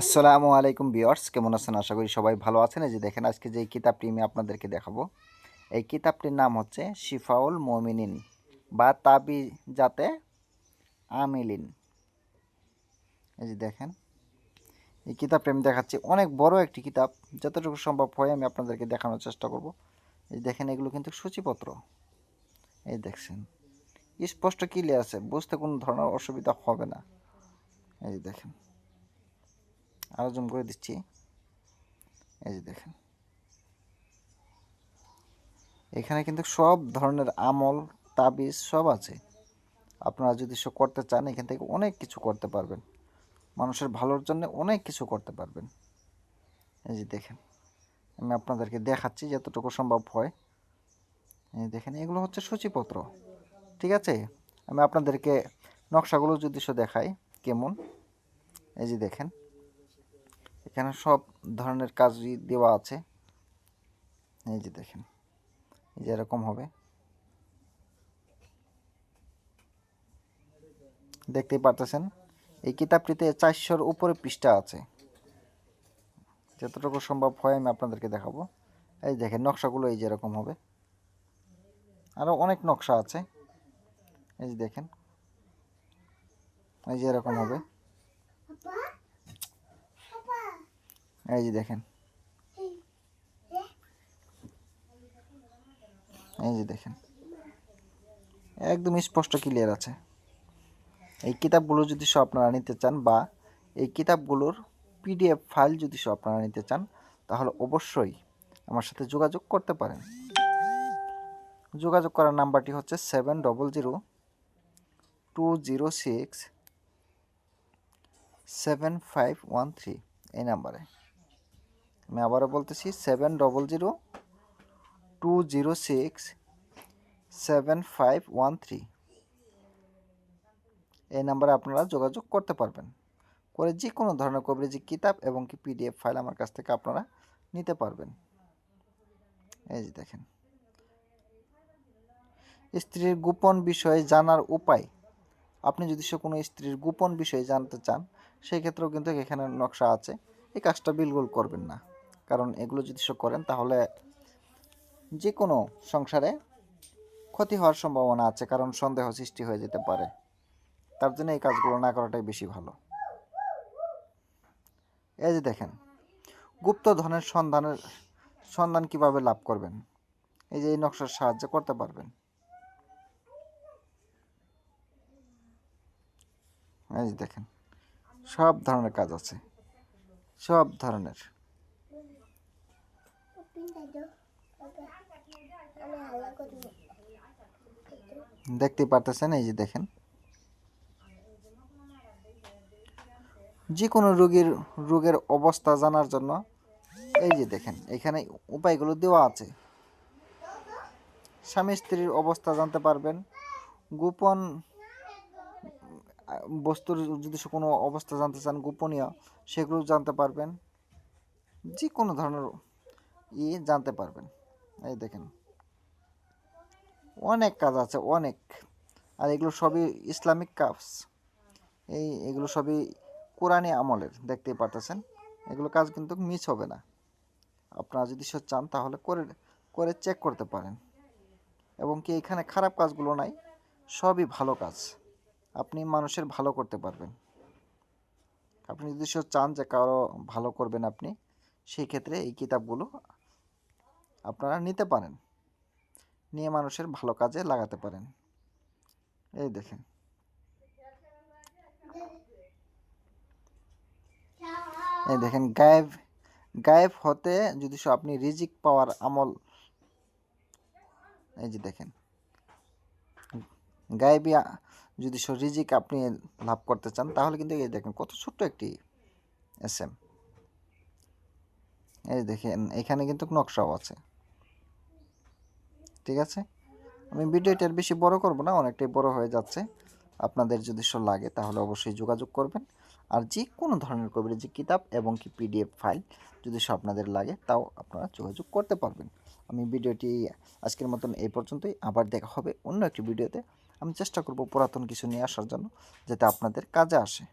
আসসালামু আলাইকুম বিয়ার্স কেমন আছেন? আশা করি সবাই ভালো আছেন। এই যে দেখেন, আজকে যে কিতাবটি আমি আপনাদেরকে দেখাবো, এই কিতাবটির নাম হচ্ছে শিফাউল মমিনিন বা তাবি যাতে আমিলিন। এই যে দেখেন, এই কিতাবটি আমি দেখাচ্ছি। অনেক বড় একটি কিতাব, যতটুকু সম্ভব হয় আমি আপনাদেরকে দেখানোর চেষ্টা করব। এই দেখেন, এগুলো কিন্তু সূচিপত্র। এই দেখছেন, স্পষ্ট ক্লিয়ার আছে, বুঝতে কোনো ধরনের অসুবিধা হবে না। এই দেখেন আরও জুম করে দিচ্ছি। এই যে দেখেন। এখানে কিন্তু সব ধরনের আমল, তাবিজ সব আছে। আপনারা যদি সব করতে চান, এখান থেকে অনেক কিছু করতে পারবেন। মানুষের ভালোর জন্য অনেক কিছু করতে পারবেন। এই যে দেখেন, আমি আপনাদেরকে দেখাচ্ছি যতটুকু সম্ভব হয়। এই দেখেন, এগুলো হচ্ছে সূচিপত্র। ঠিক আছে? আমি আপনাদেরকে নকশাগুলো যদি সে দেখাই কেমন? এই যে দেখেন। এখানে সব ধরনের কাজই দেওয়া আছে। এই যে দেখেন, এই যে এরকম হবে। দেখতেই পারতেছেন, এই কিতাবটিতে চারশোর উপরে পৃষ্ঠা আছে। যতটুকু সম্ভব হয় আমি আপনাদেরকে দেখাবো। এই দেখেন, নকশাগুলো এই যে এরকম হবে। আরও অনেক নকশা আছে। এই যে দেখেন, এই যে এরকম হবে। এই যে দেখেন। এই যে দেখেন। একদম স্পষ্ট ক্লিয়ার আছে। এই কিতাবগুলো যদি সব আপনারা নিতে চান বা এই কিতাবগুলোর পিডিএফ ফাইল যদি সব আপনারা নিতে চান, তাহলে অবশ্যই আমার সাথে যোগাযোগ করতে পারেন। যোগাযোগ করার নাম্বারটি হচ্ছে seven double zero two zero six seven five one three এই নাম্বারে। আমি আবারও বলতেছি seven double zero two zero six seven five one three এই নাম্বারে আপনারা যোগাযোগ করতে পারবেন। করে যে কোনো ধরনের কবরেজি কিতাব এবং কি পিডিএফ ফাইল আমার কাছ থেকে আপনারা নিতে পারবেন। এই যে দেখেন। স্ত্রীর গোপন বিষয়ে জানার উপায়। আপনি যদি সে কোনো স্ত্রীর গোপন বিষয়ে জানতে চান, সেই ক্ষেত্রেও কিন্তু এখানে নকশা আছে। এই কাজটা বিলকুল করবেন না। কারণ এগুলো যদি করেন, তাহলে যে কোনো সংসারে ক্ষতি হওয়ার সম্ভাবনা আছে, কারণ সন্দেহ সৃষ্টি হয়ে যেতে পারে। তার জন্য এই কাজগুলো না করাটাই বেশি ভালো। এই যে দেখেন, গুপ্ত ধনের সন্ধানের, সন্ধান কীভাবে লাভ করবেন? এই যে এই নকশার সাহায্য করতে পারবেন। এই যে দেখেন, সব ধরনের কাজ আছে। সব ধরনের। দেখতেই পারতেছেন, এই যে দেখেন। যে কোনো রোগীর, রোগের অবস্থা জানার জন্য, এই যে দেখেন, এখানে উপায়গুলো দেওয়া আছে। স্বামী স্ত্রীর অবস্থা জানতে পারবেন। গোপন, বস্তুর যদি কোনো অবস্থা জানতে চান, গোপনীয়, সেগুলো জানতে পারবেন। যে কোনো ধরনের ই জানতে পারবেন। এই দেখেন। অনেক কাজ আছে, অনেক। আর এগুলো সবই ইসলামিক কাজ। এই এগুলো সবই কোরআনী আমলের, দেখতেই পারতেছেন। এগুলো কাজ কিন্তু মিস হবে না। আপনারা যদি সে চান, তাহলে করে করে চেক করতে পারেন। এবং কি এখানে খারাপ কাজগুলো নাই, সবই ভালো কাজ। আপনি মানুষের ভালো করতে পারবেন। আপনি যদি সে চান যে কারও ভালো করবেন আপনি, সেই ক্ষেত্রে এই কিতাবগুলো আপনারা নিতে পারেন। নিয়ে মানুষের ভালো কাজে লাগাতে পারেন। এই দেখেন। এই দেখেন, গায়েব গায়েব হতে যদি আপনি রিজিক পাওয়ার আমল, এই যে দেখেন। গায়েবী যদি সে রিজিক আপনি লাভ করতে চান, তাহলে কিন্তু এই দেখেন, কত ছোট্ট একটি এস এম এই দেখেন, এখানে কিন্তু নকশাও আছে। ঠিক আছে? আমি ভিডিওটি আর বেশি বড় করব না, অনেকটাই বড় হয়ে যাচ্ছে। আপনাদের যদি সব লাগে, তাহলে অবশ্যই যোগাযোগ করবেন। আর যে কোনো ধরনের কবিরাজি কিতাব এবং কি পিডিএফ ফাইল যদি সব আপনাদের লাগে, তাও আপনারা যোগাযোগ করতে পারবেন। আমি ভিডিওটি আজকের মতন এই পর্যন্তই। আবার দেখা হবে অন্য একটি ভিডিওতে আমি চেষ্টা করব পুরাতন কিছু নিয়ে আসার জন্য, যাতে আপনাদের কাজে আসে।